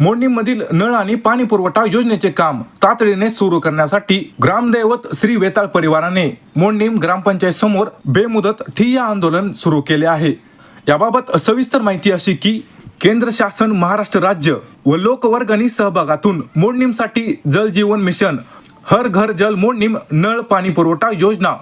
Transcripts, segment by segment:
मोडणीमधील नळ आणि पाणी पुरवठा योजनेचे काम तातडीने सुरू करण्यासाठी ग्रामदैवत श्री वेताळ परिवाराने मोडणीम ग्रामपंचायत समोर बेमुदत ठिय्या आंदोलन सुरू केले आहे. याबाबत सविस्तर माहिती अशी की केंद्र शासन महाराष्ट्र राज्य व लोकवर्गणी सहभागातून मोडणीमसाठी जल जीवन मिशन हर घर जल मोडणीम नळ पाणी पुरवठा योजना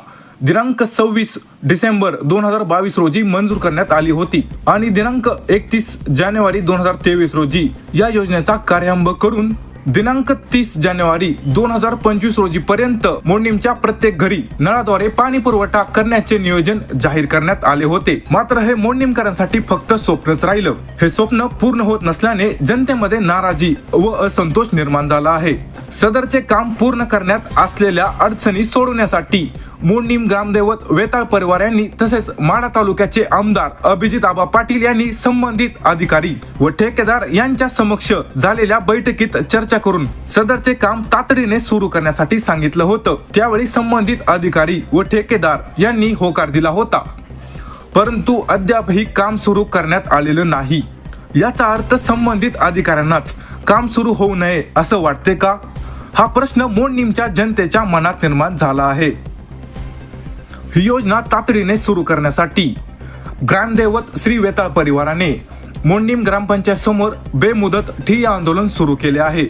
दिनांक सव्वीस डिसेंबर दोन हजार बावीस रोजी मंजूर करण्यात आली होती आणि दिनांक एकतीस जानेवारी दोन हजार तेवीस रोजी या योजनेचा कार्यारंभ करून दिनांक तीस जानेवारी दोन हजार पंचवीस रोजी पर्यंत मोडणीमच्या प्रत्येक घरी नळाद्वारे पाणी पुरवठा करण्याचे नियोजन जाहीर करण्यात आले होते. मात्र हे मोडणीमकरांसाठी फक्त स्वप्नच राहिलं. हे स्वप्न पूर्ण होत नसल्याने जनतेमध्ये नाराजी व असंतोष निर्माण झाला आहे. सदरचे काम पूर्ण करण्यात असलेल्या अडचणी सोडवण्यासाठी मोडणीम ग्रामदैवत वेताळ परिवार यांनी तसेच माडा तालुक्याचे आमदार अभिजित आबा पाटील यांनी संबंधित अधिकारी व ठेकेदार यांच्या समक्ष झालेल्या बैठकीत चर्चा करून सदरचे काम तातडीने सुरू करण्यासाठी सांगितलं होतं. त्यावेळी संबंधित अधिकारी व ठेकेदार यांनी होकार दिला होता. परंतु अद्यापही काम सुरू करण्यात आलेलं नाही. याचा अर्थ संबंधित अधिकाऱ्यांनाच काम सुरू होऊ नये असं वाटते का? हा प्रश्न मोडनीमच्या जनतेच्या मनात निर्माण झाला आहे. ही योजना तातडीने सुरू करण्यासाठी ग्रामदैवत श्री वेताळ परिवाराने मोडनीम ग्रामपंचायत समोर बेमुदत ठिय्या आंदोलन सुरू केले आहे.